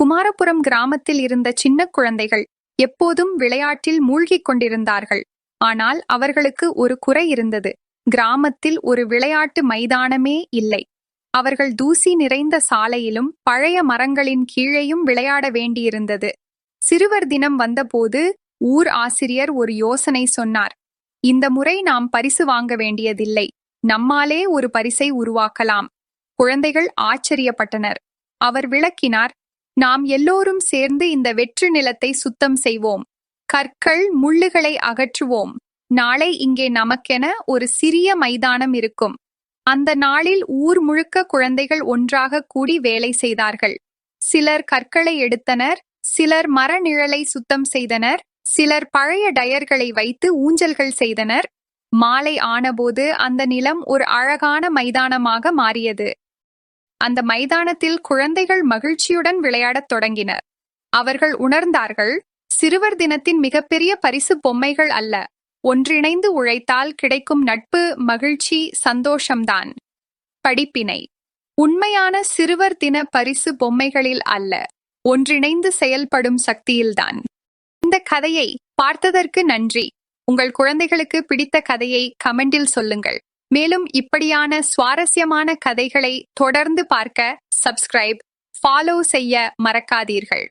குமாரபுரம் கிராமத்தில் இருந்த சின்ன குழந்தைகள் எப்போதும் விளையாட்டில் மூழ்கிக் கொண்டிருந்தார்கள். ஆனால் அவர்களுக்கு ஒரு குறை இருந்தது. கிராமத்தில் ஒரு விளையாட்டு மைதானமே இல்லை. அவர்கள் தூசி நிறைந்த சாலையிலும் பழைய மரங்களின் கீழேயும் விளையாட வேண்டியிருந்தது. சிறுவர் தினம் வந்தபோது ஊர் ஆசிரியர் ஒரு யோசனை சொன்னார். இந்த முறை நாம் பரிசு வாங்க வேண்டியதில்லை. நம்மாலே ஒரு பரிசை உருவாக்கலாம். குழந்தைகள் ஆச்சரியப்பட்டனர். அவர் விளக்கினார் நாம் எல்லோரும் சேர்ந்து இந்த வெற்று நிலத்தை சுத்தம் செய்வோம். கற்கள் முள்ளுகளை அகற்றுவோம். நாளை இங்கே நமக்கென ஒரு சிறிய மைதானம் இருக்கும். அந்த நாளில் ஊர் முழுக்க குழந்தைகள் ஒன்றாக கூடி வேலை செய்தார்கள். சிலர் கற்களை எடுத்தனர் சிலர் மர நிழலை சுத்தம் செய்தனர் சிலர் பழைய டயர்களை வைத்து ஊஞ்சல்கள் செய்தனர். மாலை ஆனபோது அந்த நிலம் ஒரு அழகான மைதானமாக மாறியது. அந்த மைதானத்தில் குழந்தைகள் மகிழ்ச்சியுடன் விளையாடத் தொடங்கினர். அவர்கள் உணர்ந்தார்கள் சிறுவர் தினத்தின் மிகப்பெரிய பரிசு பொம்மைகள் அல்ல. ஒன்றிணைந்து உழைத்தால் கிடைக்கும் நட்பு மகிழ்ச்சி சந்தோஷம்தான். படிப்பினை. உண்மையான சிறுவர் தின பரிசு பொம்மைகளில் அல்ல. ஒன்றிணைந்து செயல்படும் சக்தியில்தான். இந்த கதையை பார்த்ததற்கு நன்றி. உங்கள் குழந்தைகளுக்கு பிடித்த கதையை கமெண்டில் சொல்லுங்கள். மேலும் இப்படியான சுவாரஸ்யமான கதைகளை தொடர்ந்து பார்க்க சப்ஸ்கிரைப் ஃபாலோ செய்ய மறக்காதீர்கள்.